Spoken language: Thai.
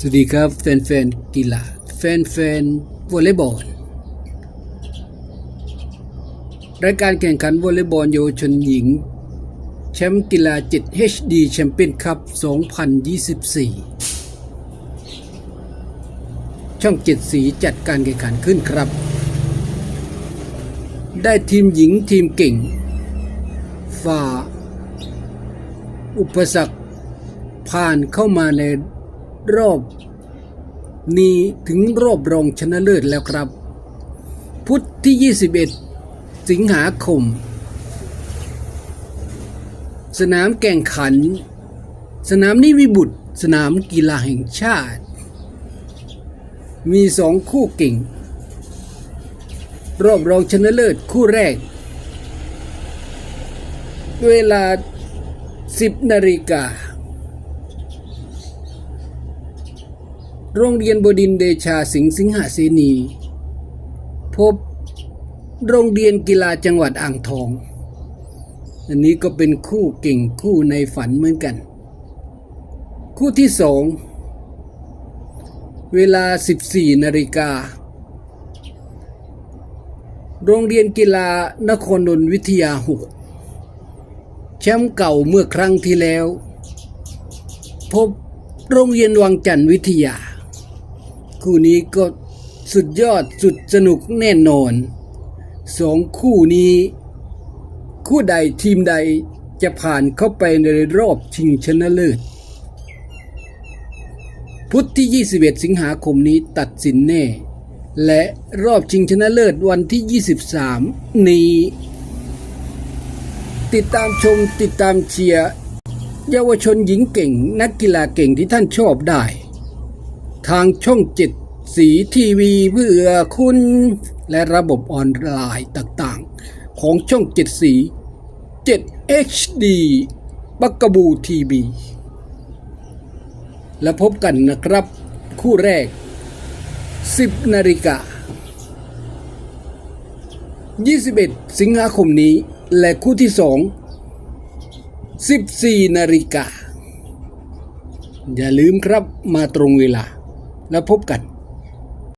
สวัสดีครับแฟนๆกีฬาแฟนๆวอลเลย์บอลรายการแข่งขันวอลเลย์บอลเยาวชนหญิง แชมป์กีฬา 7 HD แชมเปี้ยนคัพ 2024 ช่อง 7 สีจัดการแข่งขันขึ้นครับ ได้ทีมหญิงทีมเก่ง ฝ่า อุปสรรคผ่านเข้ามาใน รอบนี้ถึงรอบรองชนะเลิศแล้วครับ พุธที่ 21 สิงหาคม สนามแข่งขัน สนามนิวิบุตร สนามกีฬาแห่งชาติ มีสองคู่เก่ง รอบรองชนะเลิศคู่แรก เวลา 10นาฬิกา โรงเรียนบดินเดชาสิงห์สิงหเสนี พบโรงเรียนกีฬาจังหวัดอ่างทอง อันนี้ก็เป็นคู่เก่งคู่ในฝันเหมือนกัน คู่ที่สองเวลา 14นาฬิกา โรงเรียนกีฬานครนนวิทยาหกแชมป์เก่าเมื่อครั้งที่แล้ว พบโรงเรียนวังจันทร์วิทยา คู่นี้ก็สุดยอดสุดสนุกแน่นอนสองคู่นี้ คู่ใดทีมใดจะผ่านเข้าไปในรอบชิงชนะเลิศพุธที่ 21 สิงหาคมนี้ตัดสินแน่ และรอบชิงชนะเลิศวันที่ 23 นี้ ติดตามชมติดตามเชียร์เยาวชนหญิงเก่ง นักกีฬาเก่งที่ท่านชอบได้ ทางช่องจ็ดสีทีวีเพื่อคุณ และระบบออนไลน์ต่างๆ ของช่องเจ็ดสี 7 HD บักกบูทีวีแล้วพบกันนะครับ คู่แรก 10นาฬิกา21 สิงหาคมนี้ และคู่ที่สอง14นาฬิกาอย่าลืมครับมาตรงเวลา แล้วพบกัน